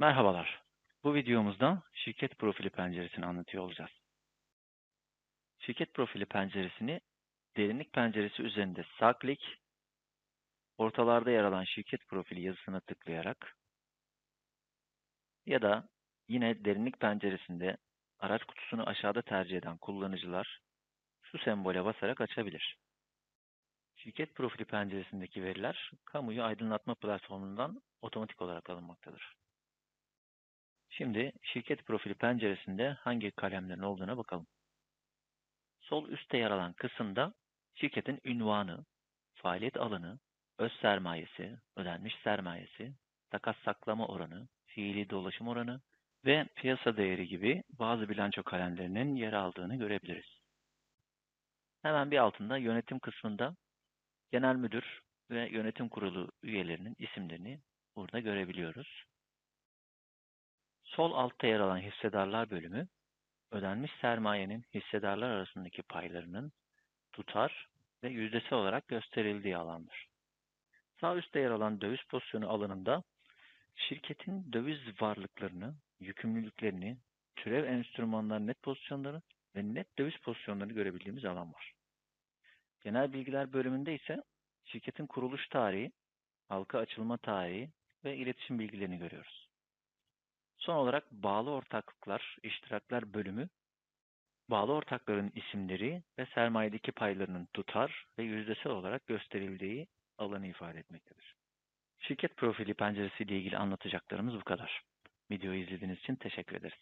Merhabalar. Bu videomuzda şirket profili penceresini anlatıyor olacağız. Şirket profili penceresini derinlik penceresi üzerinde sağ klik, ortalarda yer alan şirket profili yazısına tıklayarak ya da yine derinlik penceresinde araç kutusunu aşağıda tercih eden kullanıcılar şu sembole basarak açabilir. Şirket profili penceresindeki veriler kamuyu aydınlatma platformundan otomatik olarak alınmaktadır. Şimdi şirket profili penceresinde hangi kalemlerin olduğuna bakalım. Sol üstte yer alan kısımda şirketin ünvanı, faaliyet alanı, öz sermayesi, ödenmiş sermayesi, takas saklama oranı, fiili dolaşım oranı ve piyasa değeri gibi bazı bilanço kalemlerinin yer aldığını görebiliriz. Hemen bir altında yönetim kısmında genel müdür ve yönetim kurulu üyelerinin isimlerini burada görebiliyoruz. Sol altta yer alan hissedarlar bölümü, ödenmiş sermayenin hissedarlar arasındaki paylarının tutar ve yüzdesi olarak gösterildiği alandır. Sağ üstte yer alan döviz pozisyonu alanında şirketin döviz varlıklarını, yükümlülüklerini, türev enstrümanlar net pozisyonları ve net döviz pozisyonlarını görebildiğimiz alan var. Genel bilgiler bölümünde ise şirketin kuruluş tarihi, halka açılma tarihi ve iletişim bilgilerini görüyoruz. Son olarak bağlı ortaklıklar, iştiraklar bölümü, bağlı ortakların isimleri ve sermayedeki paylarının tutar ve yüzdesel olarak gösterildiği alanı ifade etmektedir. Şirket profili penceresi ile ilgili anlatacaklarımız bu kadar. Videoyu izlediğiniz için teşekkür ederiz.